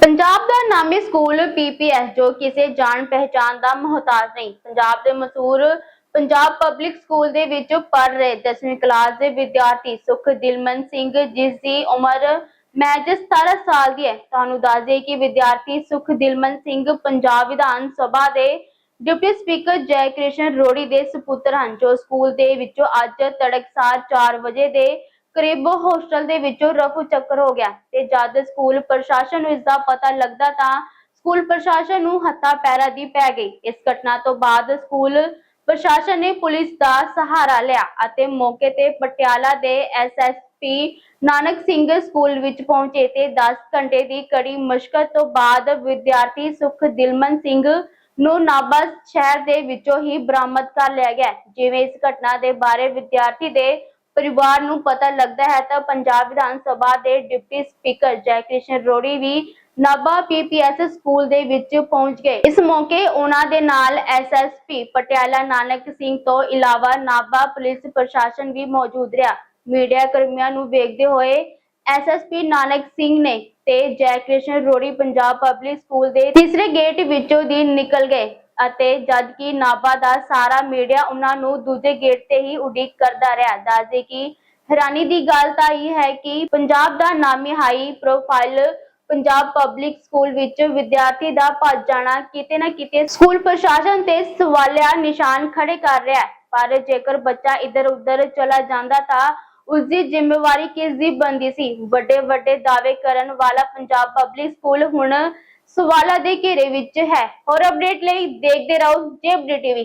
ਪੰਜਾਬ ਦਾ ਨਾਮੀ school PPS, ਜੋ ਕਿਸੇ ਜਾਣ ਪਹਿਚਾਨ ਦਾ ਮੁਹਤਾਜ ਨਹੀਂ। ਪੰਜਾਬ ਦੇ ਮਸ਼ਹੂਰ ਪੰਜਾਬ ਪਬਲਿਕ ਸਕੂਲ ਦੇ ਵਿੱਚ ਪੜ੍ਹ ਰਹੇ 10ਵੀਂ ਕਲਾਸ ਦੇ ਵਿਦਿਆਰਥੀ ਸੁਖ ਦਿਲਮਨ ਸਿੰਘ, ਜਿਸ ਦੀ ਉਮਰ ਮੈਜ 17 ਸਾਲ ਦੀ ਹੈ। ਤੁਹਾਨੂੰ ਦੱਸ ਦਈਏ ਕਿ ਵਿਦਿਆਰਥੀ ਸੁਖ ਦਿਲਮਨ ਸਿੰਘ ਪੰਜਾਬ ਵਿਧਾਨ ਸਭਾ ਦੇ ਡਿਪਟੀ ਸਪੀਕਰ ਜੈ ਕ੍ਰਿਸ਼ਨ ਰੋੜੀ ਦੇ ਸੁਪੁੱਤਰ ਹਨ, ਜੋ ਸਕੂਲ ਦੇ ਵਿੱਚੋਂ ਅੱਜ ਤੜਕਸਾਰ 4 ਵਜੇ ਦੇ ਕਰੀਬ ਹੋਸਟਲ ਦੇ ਵਿੱਚੋਂ ਰਫੂ ਚੱਕਰ ਹੋ ਗਿਆ ਤੇ ਜਦ ਸਕੂਲ ਪ੍ਰਸ਼ਾਸਨ ਨੂੰ ਇਸ ਦਾ ਪਤਾ ਲੱਗਦਾ ਤਾਂ ਸਕੂਲ ਪ੍ਰਸ਼ਾਸਨ ਨੂੰ ਹੱਥਾਂ ਪੈਰਾਂ ਦੀ ਪੈ ਗਈ। ਇਸ ਘਟਨਾ ਤੋਂ ਬਾਅਦ ਸਕੂਲ ਪ੍ਰਸ਼ਾਸਨ ਨੇ ਪੁਲਿਸ ਦਾ ਸਹਾਰਾ ਲਿਆ ਅਤੇ ਮੌਕੇ ਤੇ ਪਟਿਆਲਾ ਦੇ ਐਸਐਸਪੀ ਨਾਨਕ ਸਿੰਘ ਸਕੂਲ ਵਿੱਚ ਪਹੁੰਚੇ ਤੇ 10 ਘੰਟੇ ਦੀ ਕੜੀ ਮਸ਼ਕਤ ਤੋਂ ਬਾਅਦ ਵਿਦਿਆਰਥੀ ਸੁਖ ਦਿਲਮਨ ਸਿੰਘ ਨੂੰ ਨਾਭਾ ਸ਼ਹਿਰ ਦੇ ਵਿੱਚੋਂ ਹੀ ਬਰਾਮਦ ਕਰ ਲਿਆ ਗਿਆ। ਜਿਵੇਂ ਇਸ ਘਟਨਾ ਦੇ ਬਾਰੇ ਵਿਦਿਆਰਥੀ ਦੇ ਪਰਿਵਾਰ ਨੂੰ ਪਤਾ ਲੱਗਦਾ ਹੈ ਤਾਂ ਪੰਜਾਬ ਵਿਧਾਨ ਸਭਾ ਦੇ ਡਿਪਟੀ ਸਪੀਕਰ ਜੈ ਕ੍ਰਿਸ਼ਨ ਰੋੜੀ ਵੀ ਨਾਭਾ ਪੀਪੀਐਸ ਸਕੂਲ ਦੇ ਵਿੱਚ ਪਹੁੰਚ ਗਏ। ਇਸ ਮੌਕੇ ਉਹਨਾਂ ਦੇ ਨਾਲ ਐਸਐਸਪੀ ਪਟਿਆਲਾ ਨਾਨਕ ਸਿੰਘ ਤੋਂ ਇਲਾਵਾ ਨਾਭਾ ਪੁਲਿਸ ਪ੍ਰਸ਼ਾਸਨ ਵੀ ਮੌਜੂਦ ਰਿਹਾ। ਮੀਡੀਆ ਕਰਮੀਆਂ ਨੂੰ ਵੇਖਦੇ ਹੋਏ ਐਸਐਸਪੀ ਨਾਨਕ ਸਿੰਘ ਨੇ ਤੇ ਜੈ ਕ੍ਰਿਸ਼ਨ ਰੋੜੀ ਪੰਜਾਬ ਪਬਲਿਕ ਸਕੂਲ ਦੇ ਤੀਸਰੇ ਗੇਟ ਵਿੱਚੋਂ ਦੀ ਨਿਕਲ ਗਏ। ਅਤੇ ਜਦ ਨਾਭਾ ਦਾ ਸਾਰਾ ਮੀਡੀਆ ਉਹਨਾਂ ਨੂੰ ਦੂਜੇ ਗੇਟ ਤੇ ਹੀ ਉਡੀਕ ਕਰਦਾ ਰਿਹਾ। ਦੱਸਦੇ ਕਿ ਹੈਰਾਨੀ ਦੀ ਗੱਲ ਤਾਂ ਇਹ ਹੈ ਕਿ ਪੰਜਾਬ ਦਾ ਨਾਮੀ high profile Punjab public school ਵਿੱਚ ਵਿਦਿਆਰਥੀ ਦਾ ਭੱਜ ਜਾਣਾ ਕਿਤੇ ਨਾ ਕਿਤੇ ਸਕੂਲ ਪ੍ਰਸ਼ਾਸਨ ਤੇ ਸਵਾਲਿਆ ਨਿਸ਼ਾਨ ਖੜੇ ਕਰ ਰਿਹਾ ਹੈ। ਪਰ ਜੇਕਰ ਬੱਚਾ ਇੱਧਰ ਉੱਧਰ ਚਲਾ ਜਾਂਦਾ ਤਾਂ ਉਸ ਦੀ ਜ਼ਿੰਮੇਵਾਰੀ ਕਿਸ ਦੀ ਬਣਦੀ ਸੀ? ਵੱਡੇ ਵੱਡੇ ਦਾਅਵੇ ਕਰਨ ਵਾਲਾ ਪੰਜਾਬ ਪਬਲਿਕ ਸਕੂਲ ਹੁਣ ਸਵਾਲਾਂ ਦੇ ਘੇਰੇ ਵਿੱਚ ਹੈ। ਹੋਰ ਅਪਡੇਟ ਲਈ ਦੇਖਦੇ ਰਹੋ ਜੇਬਡੀ ਟੀਵੀ।